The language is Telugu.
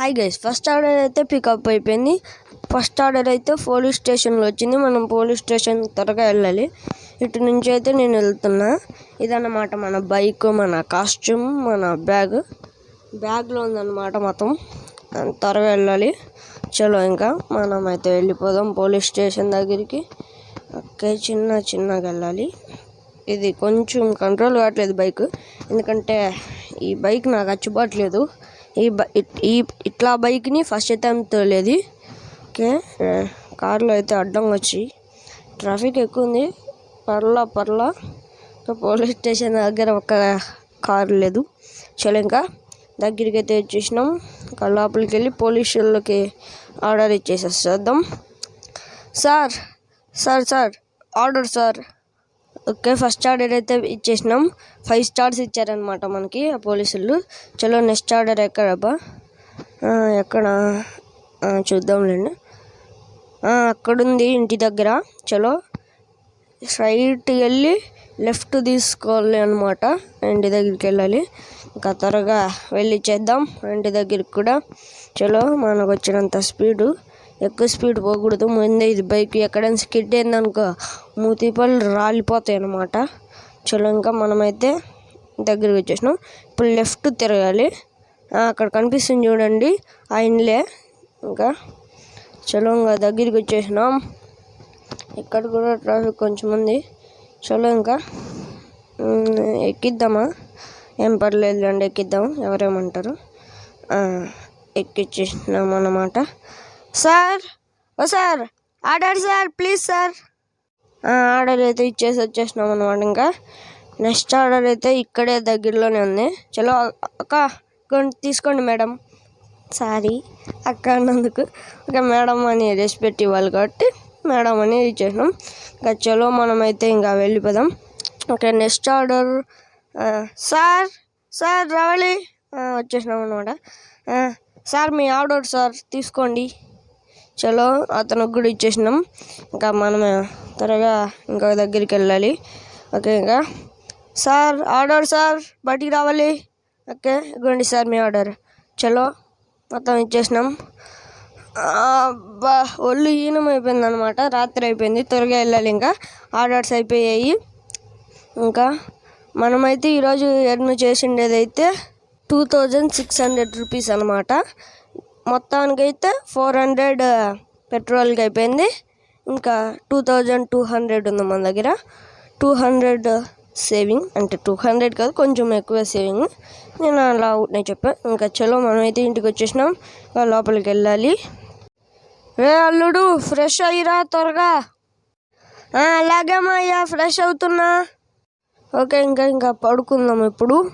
హాయ్ గైస్ ఫస్ట్ ఆర్డర్ అయితే పికప్ అయిపోయింది. ఫస్ట్ ఆర్డర్ అయితే పోలీస్ స్టేషన్లో వచ్చింది. మనం పోలీస్ స్టేషన్ త్వరగా వెళ్ళాలి. ఇటు నుంచి అయితే నేను వెళ్తున్నా. ఇదన్నమాట మన బైక్ మన కాస్ట్యూమ్ మన బ్యాగ్ బ్యాగ్లో ఉందన్నమాట మొత్తం. త్వరగా వెళ్ళాలి. చలో ఇంకా మనం అయితే వెళ్ళిపోదాం పోలీస్ స్టేషన్ దగ్గరికి. ఓకే చిన్న చిన్నగా వెళ్ళాలి. ఇది కొంచెం కంట్రోల్ కావట్లేదు బైక్ ఎందుకంటే ఈ బైక్ నాకు అచ్చుబాట్లేదు ఈ ఈ ఇట్లా బైక్ని ఫస్ట్ అయితే తోలేదు. ఓకే కార్లో అయితే అడ్డం వచ్చి. ట్రాఫిక్ ఎక్కువ ఉంది. పర్లా పర్లా. పోలీస్ స్టేషన్ దగ్గర ఒక కారు లేదు. చలో ఇంకా దగ్గరికి అయితే వచ్చేసినాం. ఇంకా లోపలికి వెళ్ళి పోలీసులకి order ఇచ్చేసేద్దాం sir sir sir. Order sir. Okay first order అయితే ఇచ్చేసినాం. ఫైవ్ స్టార్స్ ఇచ్చారనమాట మనకి ఆ పోలీసులు. చలో నెక్స్ట్ ఆర్డర్ ఎక్కడబ్బా ఎక్కడ? చూద్దాంలేండి. అక్కడుంది ఇంటి దగ్గర. చలో స్ట్రైట్ వెళ్ళి లెఫ్ట్ తీసుకోవాలి అనమాట ఇంటి దగ్గరికి వెళ్ళాలి. ఇంకా త్వరగా వెళ్ళి చేద్దాం. ఇంటి దగ్గరికి కూడా. చలో మనకు వచ్చినంత స్పీడు. ఎక్కువ స్పీడ్ పోకూడదు. ముందే ఇది బైక్ ఎక్కడైనా స్కిడ్ అయిందనుకో మూతి పళ్ళు రాలిపోతాయి అన్నమాట. చలో ఇంకా మనమైతే దగ్గరికి వచ్చేసినాం. ఇప్పుడు లెఫ్ట్ తిరగాలి. అక్కడ కనిపిస్తుంది చూడండి. ఆయనలే. ఇంకా చలో ఇంకా దగ్గరికి వచ్చేసినాం. ఇక్కడ కూడా ట్రాఫిక్ కొంచెం ఉంది. చలో ఇంకా ఎక్కిద్దామా? ఏం పర్లేదు అండి ఎక్కిద్దాం. ఎవరేమంటారు? ఎక్కిచ్చేసినాం అన్నమాట sir oh sir order sir please sir. Order అయితే ఇచ్చేసి వచ్చేసినాం అనమాట ఇంకా. నెక్స్ట్ ఆర్డర్ అయితే ఇక్కడే దగ్గరలోనే ఉంది. చలో అక్క తీసుకోండి మేడం. సారీ అక్క అన్నందుకు. ఒక మేడం అని రెస్పెక్ట్ ఇవ్వాలి కాబట్టి మేడం అని ఇచ్చేసినాం. ఇంకా చలో మనమైతే ఇంకా వెళ్ళిపోదాం. Okay next order sir sir రావాలి. వచ్చేసినాం అనమాట సార్ మీ ఆర్డర్ సార్ తీసుకోండి. చలో అతనికి కూడా ఇచ్చేసినాం. ఇంకా మనం త్వరగా ఇంకొక దగ్గరికి వెళ్ళాలి. ఓకే ఇంకా. సార్ ఆర్డర్ సార్ బయటికి రావాలి. ఓకే ఇగోండి సార్ మీ ఆర్డర్. చలో మొత్తం ఇచ్చేసినాం. బా ఒళ్ళు ఈనం అయిపోయింది అనమాట రాత్రి అయిపోయింది త్వరగా వెళ్ళాలి ఇంకా. ఆర్డర్స్ అయిపోయాయి. ఇంకా మనమైతే ఈరోజు ఎర్న్ చేసిండేది అయితే two thousand six hundred rupees అనమాట. మొత్తానికైతే ఫోర్ హండ్రెడ్ పెట్రోల్కి అయిపోయింది. ఇంకా టూ థౌజండ్ టూ హండ్రెడ్ ఉంది మన దగ్గర. టూ హండ్రెడ్ సేవింగ్ అంటే టూ హండ్రెడ్ కాదు కొంచెం ఎక్కువ సేవింగ్. నేను అలా నేను చెప్పాను ఇంకా చలో మనమైతే ఇంటికి వచ్చేసినాం. లోపలికి వెళ్ళాలి. రే అల్లుడు ఫ్రెష్ అయ్యిరా త్వరగా. అలాగే అయ్యా ఫ్రెష్ అవుతున్నా. ఓకే ఇంకా ఇంకా పడుకుందాం ఇప్పుడు.